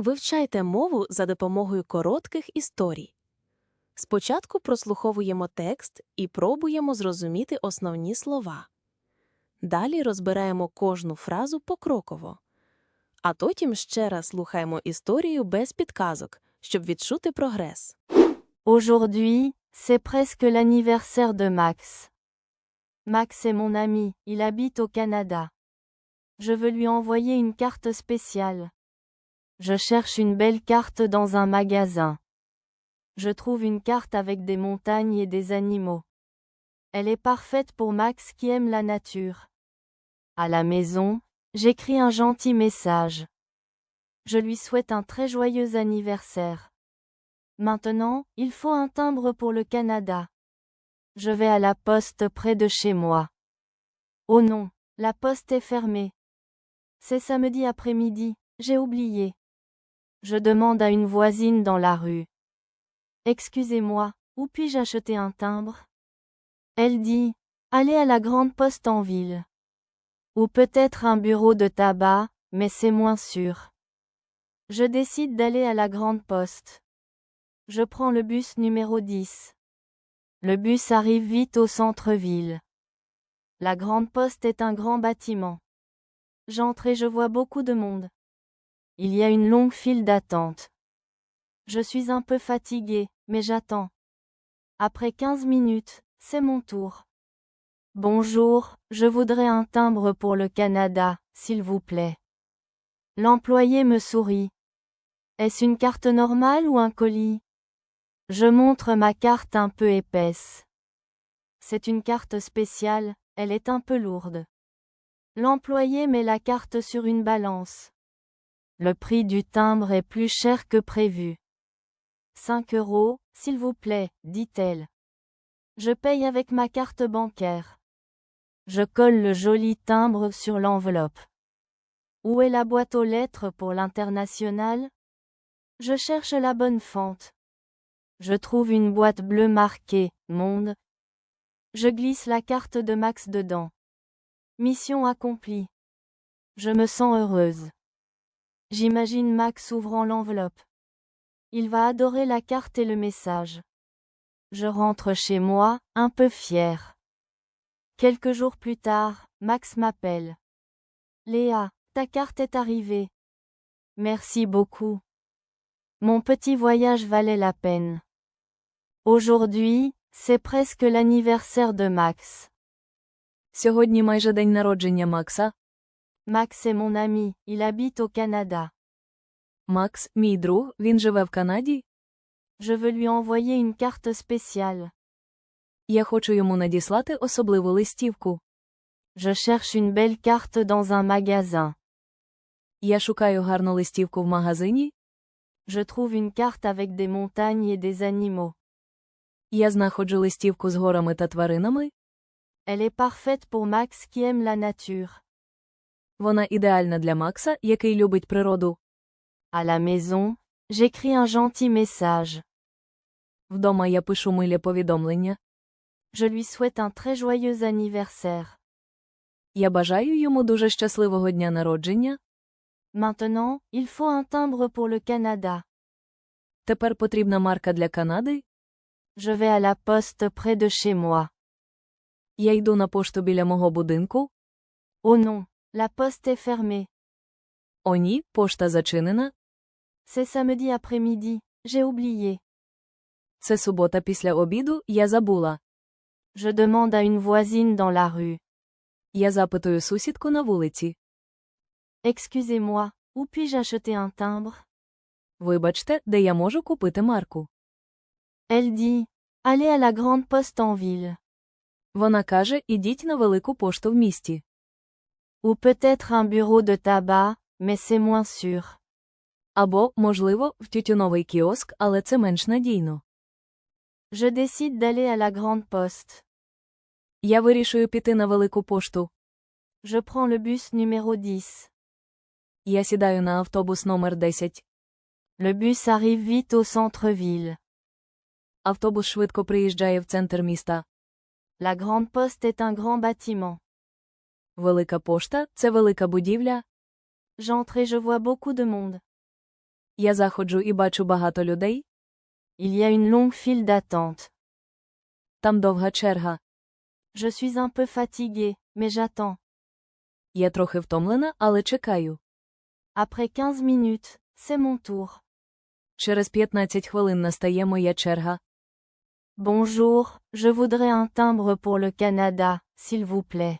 Вивчайте мову за допомогою коротких історій. Спочатку прослуховуємо текст і пробуємо зрозуміти основні слова. Далі розбираємо кожну фразу покроково. А потім ще раз слухаємо історію без підказок, щоб відчути прогрес. Aujourd'hui, c'est presque l'anniversaire de Max. Max est mon ami, il habite au Canada. Je veux lui envoyer une carte spéciale. Je cherche une belle carte dans un magasin. Je trouve une carte avec des montagnes et des animaux. Elle est parfaite pour Max qui aime la nature. À la maison, j'écris un gentil message. Je lui souhaite un très joyeux anniversaire. Maintenant, il faut un timbre pour le Canada. Je vais à la poste près de chez moi. Oh non, la poste est fermée. C'est samedi après-midi, j'ai oublié. Je demande à une voisine dans la rue. Excusez-moi, où puis-je acheter un timbre? Elle dit, allez à la grande poste en ville. Ou peut-être un bureau de tabac, mais c'est moins sûr. Je décide d'aller à la grande poste. Je prends le bus numéro 10. Le bus arrive vite au centre-ville. La grande poste est un grand bâtiment. J'entre et je vois beaucoup de monde. Il y a une longue file d'attente. Je suis un peu fatigué, mais j'attends. Après 15 minutes, c'est mon tour. Bonjour, je voudrais un timbre pour le Canada, s'il vous plaît. L'employé me sourit. Est-ce une carte normale ou un colis? Je montre ma carte un peu épaisse. C'est une carte spéciale, elle est un peu lourde. L'employé met la carte sur une balance. Le prix du timbre est plus cher que prévu. 5 euros, s'il vous plaît, dit-elle. Je paye avec ma carte bancaire. Je colle le joli timbre sur l'enveloppe. Où est la boîte aux lettres pour l'international? Je cherche la bonne fente. Je trouve une boîte bleue marquée Monde. Je glisse la carte de Max dedans. Mission accomplie. Je me sens heureuse. J'imagine Max ouvrant l'enveloppe. Il va adorer la carte et le message. Je rentre chez moi, un peu fière. Quelques jours plus tard, Max m'appelle. Léa, ta carte est arrivée. Merci beaucoup. Mon petit voyage valait la peine. Aujourd'hui, c'est presque l'anniversaire de Max. Сьогодні майже день народження Макса. Max est mon ami, il habite au Canada. Макс, мій друг, він живе в Канаді. Je veux lui envoyer une carte spéciale. Я хочу йому надіслати особливу листівку. Je cherche une belle carte dans un magasin. Я шукаю гарну листівку в магазині. Je trouve une carte avec des montagnes et des animaux. Я знаходжу листівку з горами та тваринами. Elle est parfaite pour Max qui aime la nature. Вона ідеальна для Макса, який любить природу. À la maison, j'écris un gentil message. Вдома я пишу миле повідомлення. Je lui souhaite un très joyeux anniversaire. Я бажаю йому дуже щасливого дня народження. Maintenant, il faut un timbre pour le Canada. Тепер потрібна марка для Канади. Je vais à la poste près de chez moi. Я йду на пошту біля мого будинку. Oh non, la poste est fermée. О ні, пошта зачинена. C'est samedi après-midi, j'ai oublié. Це субота після обіду, я забула. Je demande à une voisine dans la rue. Я запитую сусідку на вулиці. Excusez-moi, où puis-je acheter un timbre Вибачте, де я можу купити марку. Elle dit, allez à la grande poste en ville. Вона каже, ідіть на велику пошту в місті. Ou peut-être un bureau de tabac, mais c'est moins sûr. Або, можливо, в тютюновий кіоск, але це менш надійно. Je décide d'aller à la grande poste. Я вирішую піти на велику пошту. Je prends le bus numéro 10. Я сідаю на автобус номер 10. Le bus arrive vite au centre-ville. Автобус швидко приїжджає в центр міста. La grande poste est un grand bâtiment. Велика пошта це велика будівля. J'entre et je vois beaucoup de monde. Я заходжу і бачу багато людей. Il y a une longue file d'attente. Там довга черга. Je suis un peu fatigué, mais j'attends. Я трохи втомлена, але чекаю. Après 15 minutes, c'est mon tour. Через 15 хвилин настає моя черга. Bonjour, je voudrais un timbre pour le Canada, s'il vous plaît.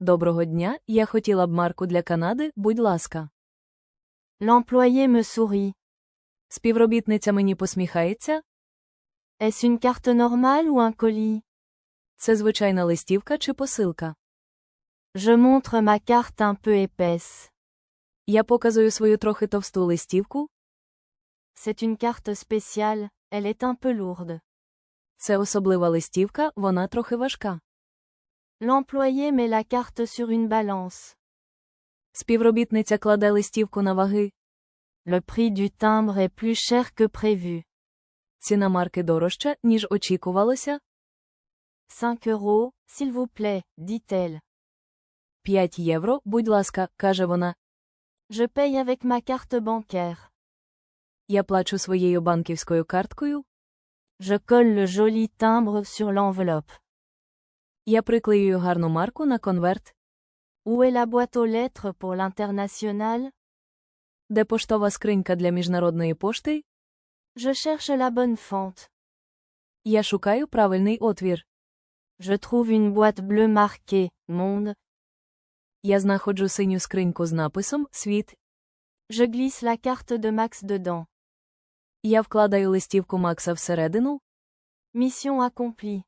Доброго дня, я хотіла б марку для Канади, будь ласка. L'employé me sourit. Співробітниця мені посміхається. Est-ce une carte normale ou un colis Це звичайна листівка чи посилка. Je montre ma carte un peu épaisse. Я показую свою трохи товсту листівку. C'est une carte spéciale, elle est un peu lourde. Це особлива листівка, вона трохи важка. L'employé met la carte sur une balance. Співробітниця кладе листівку на ваги. Le prix du timbre est plus cher que prévu. Ціна марки дорожча, ніж очікувалося. 5 euros, s'il vous plaît, dit-elle. 5 євро, будь ласка, каже вона. Je paye avec ma carte bancaire. Я плачу своєю банківською карткою. Je colle le joli timbre sur l'enveloppe. Я приклеюю гарну марку на конверт. Où est la boîte aux lettres pour l'international Де поштова скринька для міжнародної пошти? Je cherche la bonne fente. Я шукаю правильний отвір. Je trouve une boîte bleue marquée Monde. Я знаходжу синю скриньку з написом Світ. Je glisse la carte de Max dedans. Я вкладаю листівку Макса всередину. Mission accomplie.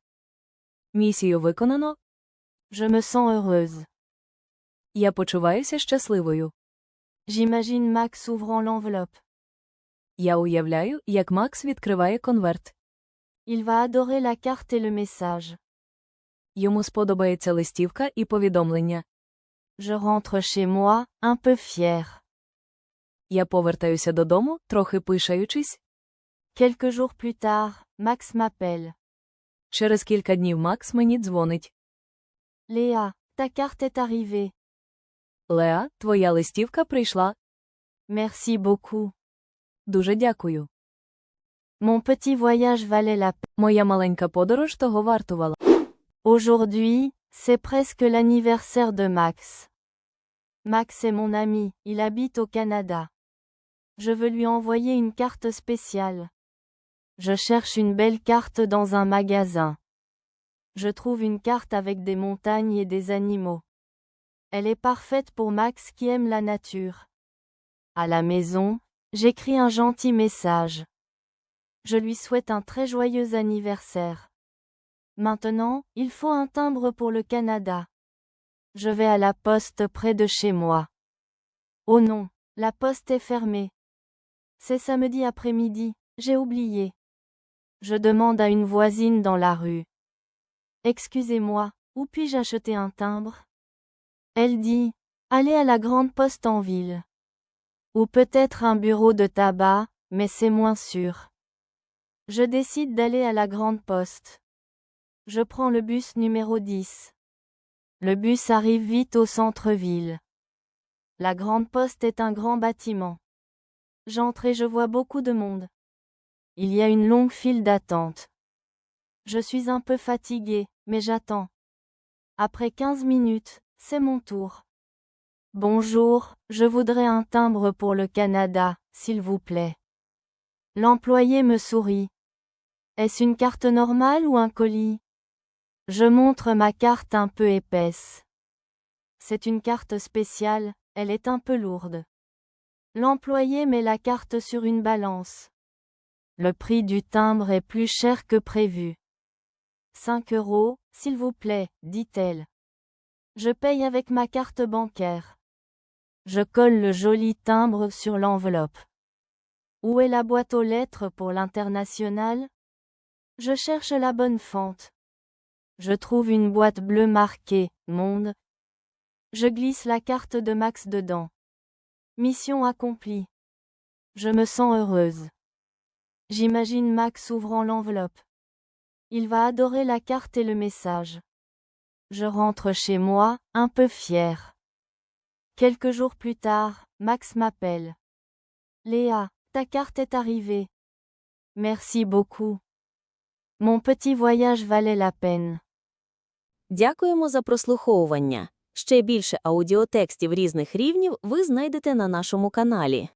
Місію виконано. Je me sens heureuse. Я почуваюся щасливою. J'imagine Max ouvrant l'enveloppe. Я уявляю, як Макс відкриває конверт. Il va adorer la carte et le message. Йому сподобається листівка і повідомлення. Je rentre chez moi, un peu fière. Я повертаюся додому, трохи пишаючись. Quelques jours plus tard, Max m'appelle. Через кілька днів Макс мені дзвонить. Léa, ta carte est arrivée. Леа, твоя листівка прийшла. Merci beaucoup. Дуже дякую. Mon petit voyage valait la peine. Моя маленька подорож того вартувала. Aujourd'hui, c'est presque l'anniversaire de Max. Max est mon ami, il habite au Canada. Je veux lui envoyer une carte spéciale. Je cherche une belle carte dans un magasin. Je trouve une carte avec des montagnes et des animaux. Elle est parfaite pour Max qui aime la nature. À la maison, j'écris un gentil message. Je lui souhaite un très joyeux anniversaire. Maintenant, il faut un timbre pour le Canada. Je vais à la poste près de chez moi. Oh non, la poste est fermée. C'est samedi après-midi, j'ai oublié. Je demande à une voisine dans la rue. Excusez-moi, où puis-je acheter un timbre? Elle dit, allez à la grande poste en ville. Ou peut-être un bureau de tabac, mais c'est moins sûr. Je décide d'aller à la grande poste. Je prends le bus numéro 10. Le bus arrive vite au centre-ville. La grande poste est un grand bâtiment. J'entre et je vois beaucoup de monde. Il y a une longue file d'attente. Je suis un peu fatigué, mais j'attends. Après 15 minutes, c'est mon tour. Bonjour, je voudrais un timbre pour le Canada, s'il vous plaît. L'employé me sourit. Est-ce une carte normale ou un colis? Je montre ma carte un peu épaisse. C'est une carte spéciale, elle est un peu lourde. L'employé met la carte sur une balance. Le prix du timbre est plus cher que prévu. 5 euros, s'il vous plaît, dit-elle. Je paye avec ma carte bancaire. Je colle le joli timbre sur l'enveloppe. Où est la boîte aux lettres pour l'international? Je cherche la bonne fente. Je trouve une boîte bleue marquée Monde. Je glisse la carte de Max dedans. Mission accomplie. Je me sens heureuse. J'imagine Max ouvrant l'enveloppe. Il va adorer la carte et le message. Je rentre chez moi, un peu fier. Quelques jours plus tard, Max m'appelle. Léa, ta carte est arrivée. Merci beaucoup. Mon petit voyage valait la peine. Дякуємо за прослуховування. Ще більше аудіотекстів різних рівнів ви знайдете на нашому каналі.